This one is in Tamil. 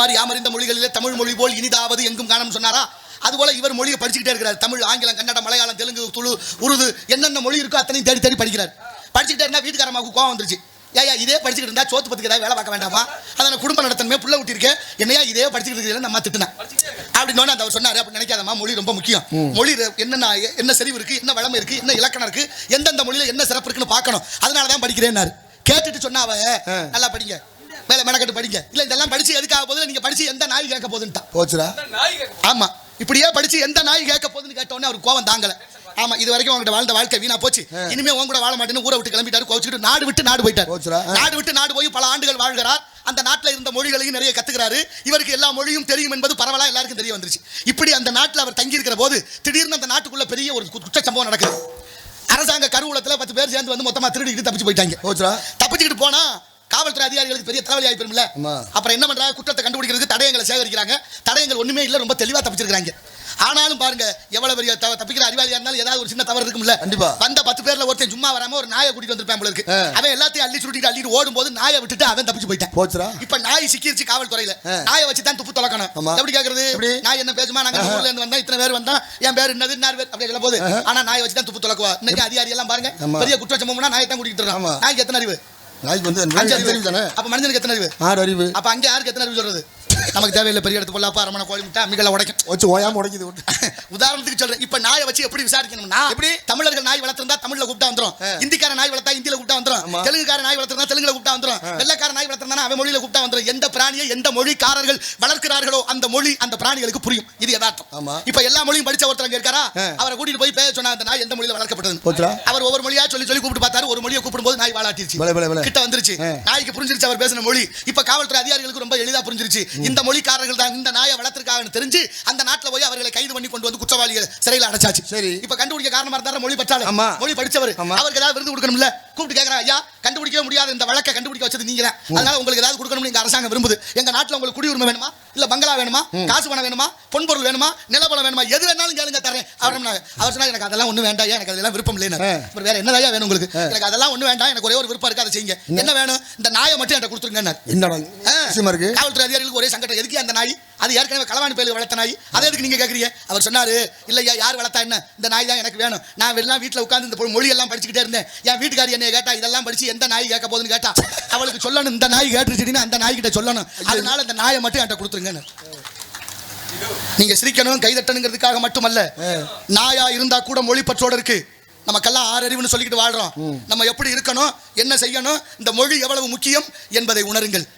மாதிரி யாமறிந்த மொழிகளிலே தமிழ் மொழி போல் இனிதாவது எங்கும் காணும் சொன்னாரா? அதுபோல இவர் மொழியை படிச்சுக்கிட்டே இருக்கிறார். தமிழ் ஆங்கிலம் கன்னடம் மலையாளம் தெலுங்கு துளு உருது என்னென்ன மொழி இருக்கோ அத்தனையும் தேடி தேடி படிக்கிறார். படிச்சுக்கிட்டே இருந்தா வீட்டுக்காரமாவுக்கு கோவம் வந்துருச்சு. ஏயா இதே படிச்சுக்கிட்டு இருந்தா சோத்து பத்துக்கு ஏதாவது வேலை பார்க்க வேண்டாமா? அதை நான் குடும்ப நடத்தணுமே புள்ள விட்டிருக்கேன் என்னையா இதே படிச்சுக்கிட்டு இருக்கிறேன் நம்ம திட்டினேன் அப்படின்னு அந்த அவர் சொன்னாரு அப்படி நினைக்காதம்மா மொழி ரொம்ப முக்கியம். மொழி என்னென்ன என்ன செறிவு இருக்கு என்ன வளமை இருக்கு என்ன இலக்கணம் இருக்கு எந்தெந்த மொழியில என்ன சிறப்பு இருக்குன்னு பார்க்கணும். அதனால தான் படிக்கிறேன்னாரு. கேட்டுட்டு சொன்னா அவ நல்லா படிங்க. மேல மெனக்கட்டு படிங்க. இல்ல இதெல்லாம் படிச்சு எதுக்காக போகுது? நீங்க படிச்சு எந்த நாய் கேட்க போகுதுன்ட்டா போச்சுடா. ஆமா. இப்படியே படிச்சு எந்த நாய் கேட்க போகுதுன்னு கேட்டோன்னே அவருக்கு கோவம் தாங்கல. ஆமா இது வரைக்கும் உங்ககிட்ட வாழ்ந்த வாழ்க்கை வீணா போச்சு. இனிமே உன் கூட வாழ மாட்டேன்னு ஊரை விட்டு கிளம்பிட்டாரு கோச்சிட்டு நாடு விட்டு நாடு போயிட்டார். போச்சுடா. நாடு விட்டு நாடு போய் பல ஆண்டுகள் வாழ்கிறார். அந்த நாட்டில் இருந்த மொழிகளையும் நிறைய கத்துக்கிறாரு. இவருக்கு எல்லா மொழியும் தெரியும் என்பது பரவலா எல்லாருக்கும் தெரிய வந்துருச்சு. இப்படி அந்த நாட்டில் அவர் தங்கி இருக்கிற போது திடீர்னு அந்த நாட்டுக்குள்ள பெரிய ஒரு கு- குற்ற சம்பவம் நடக்குது. அரசாங்க கருவூலத்துல பத்து பேர் சேர்ந்து வந்து மொத்தமா திருடிட்டு தப்பிச்சு போயிட்டாங்க. போச்சுடா. தப்பிச்சுக்கிட்டு போனா காவல்துறை அதிகாரிகளுக்கு பெரிய தலைவலி ஆயிப்போம்ல ஆமா. அப்புறம் என்ன பண்றாங்க? குற்றத்தை கண்டுபிடிக்கிறதுக்கு தடயங்களை சேகரிக்கிறாங்க. தடயங்கள் ஒண்ணுமே இல்ல ரொம்ப தெளிவா தப்பிச்சிருக்காங்க ஆனாலும் பாருங்க எவ்வளவு பெரிய தப்பிக்கிற அறிவாளியா இருந்தாலும் ஏதாவது ஒரு சின்ன தவறு இருக்கும்ல. கண்டிப்பா. வந்த பத்து பேர்ல ஒருத்தன் சும்மா வராம ஒரு நாயை கூட்டிட்டு வந்திருப்பான் போல இருக்கு. அவன் எல்லாத்தையும் அள்ளி சுட்டிட்டு அள்ளிட்டு ஓடும்போது நாயை விட்டுட்டு அவன் தப்பிச்சு போயிட்டான். போச்சுடா. இப்ப நாய் சிக்கிருச்சு காவல்துறையில. நாயை வச்சு தான் துப்பு தொலைக்கணும். எப்படி கேக்குறது? நாய் என்ன பேசுமா? நாங்க ஊர்ல இருந்து வந்தா இத்தனை பேர் வந்தா என் பேர் என்னது? இன்னார் பேர்? அப்படி சொல்ல போது ஆனா நாயை வச்சு தான் துப்பு தொலைக்குவா. இன்னைக்கு அதிகாரி எல்லாம் பாருங்க. பெரிய குற்றச்சம்பவம்னா நாயை தான் கூட்டிட்டு ஆமா. இருக்கான் நாய்க்கு எத்தனை அறிவு? நாய்க்கு வந்து அப்ப மனிதனுக்கு எத்தனை அறிவு? ஆறு அறிவு. அப்ப அங்க யாருக்கு எத்தனை அறிவு சொல்றது? நமக்கு தேவையில்லை பெரிய இடத்து பொல்லாப்பா அரமணை கோழி முட்டை அம்மிகளை உடைக்கும். வச்சு ஓயாம உடைக்குது உதாரணத்துக்கு சொல்றேன் இப்ப நாயை வச்சு எப்படி விசாரிக்கணும்னா எப்படி? தமிழர்கள் நாய் வளர்த்திருந்தா தமிழ்ல கூப்பிட்டா வந்துரும். இந்திக்கார நாய் வளர்த்தா இந்தியில கூப்பிட்டா வந்துரும். தெலுங்குக்கார நாய் வளர்த்திருந்தா தெலுங்குல கூப்பிட்டா வந்துரும். வெள்ளக்கார நாய் வளர்த்திருந்தா அவன் மொழியில கூப்பிட்டா வந்துரும். எந்த பிராணியை எந்த மொழிக்காரர்கள் வளர்க்கிறார்களோ அந்த மொழி அந்த பிராணிகளுக்கு புரியும். இது யதார்த்தம். ஆமா. இப்ப எல்லா மொழியும் படிச்ச ஒருத்தர் இருக்காரா. அவரை கூட்டிட்டு போய் பேச சொன்னா அந்த நாய் எந்த மொழியில வளர்க்கப்பட்டது. அவர் ஒவ்வொரு மொழியா சொல்லி சொல்லி கூப்பிட்டு பார்த்தாரு. ஒரு மொழியை கூப்பிடும் போது நாய் வாழாட்டிருச்சு. கிட்ட வந்துருச்சு. நாய்க்கு புரிஞ்சிருச்சு அவர் பேசின மொழி. இப்ப காவல்துறை அதிகாரிகளுக்கு ரொம்ப எளிதா புரிஞ்சிருச்சு. இந்த மொழிக்காரர்கள் தான் இந்த நாயை வளர்த்திருக்காங்கன்னு தெரிஞ்சு அந்த நாட்டுல போய் அவர்களை கைது பண்ணி கொண்டு வந்து குற்றவாளிகள் சிறையில் அடைச்சாச்சு. சரி. இப்ப கண்டுபிடிக்க காரணமா இருந்தாரு மொழி பற்றாளர். ஆமா. மொழி படிச்சவர். அவருக்கு ஏதாவது விருது கொடுக்கணும்ல? கூப்பிட்டு கேக்குறா ஐயா கண்டுபிடிக்கவே முடியாத. இந்த வழக்கை கண்டுபிடிக்க வச்சது நீங்க தான் அதனால உங்களுக்கு ஏதாவது கொடுக்கணும்னு எங்க அரசாங்கம் விரும்புது. எங்க நாட்டுல உங்களுக்கு குடியுரிமை வேணுமா? இல்ல பங்களா வேணுமா? காசு பணம் வேணுமா? பொன்பொருள் வேணுமா? நிலப்பணம் வேணுமா? எது வேணாலும் கேளுங்க தரேன் அவர் என்ன- அவர் சொன்னா எனக்கு அதெல்லாம் ஒண்ணு வேண்டாம் எனக்கு அதெல்லாம் விருப்பம் இல்லைன்னு. அப்புறம் வேற என்னதான் வேணும் உங்களுக்கு? எனக்கு அதெல்லாம் ஒண்ணு வேண்டாம் எனக்கு ஒரே ஒரு விருப்பம் இருக்கு அதை செய்யுங்க. என்ன? வேணும்? இந்த நாயை மட்டும் என்கிட்ட கொடுத்துருங்க என்னடா இருக்கு? காவல்துறை அதிகாரிகளுக்கு ஒரே சங்கடம் எதுக்கு அந்த நாய்? அது ஏற்கனவே களவாணி பயில வளர்த்த நாய். அதை எதுக்கு நீங்க கேக்குறீங்க? அவர் சொன்னாரு இல்லையா யார் வளர்த்தா என்ன? இந்த நாய் தான் எனக்கு வேணும். நான் எல்லாம் வீட்டுல உட்கார்ந்து இந்த மொழி எல்லாம் படிச்சுக்கிட்டே இருந்தேன். என் வீட்டுக்காரி என்னைய கேட்டா இதெல்லாம் படிச்சு எந்த நாய் கேட்க போகுதுன்னு கேட்டா அவளுக்கு சொல்லணும் இந்த நாய் கேட்டுருச்சுன்னு அந்த நாய் கிட்ட சொல்லணும் அதனால இந்த நாயை மட்டும் என்கிட்ட கொடுத்துருங்கன்னு நீங்க சிரிக்கணும் கைதட்டணுங்கிறதுக்காக மட்டுமல்ல நாயா இருந்தா கூட மொழி பற்றோட இருக்கு. நமக்கெல்லாம் ஆறு அறிவுன்னு சொல்லிக்கிட்டு வாழ்றோம். நம்ம எப்படி இருக்கணும் என்ன செய்யணும் இந்த மொழி எவ்வளவு முக்கியம் என்பதை உணருங்கள்.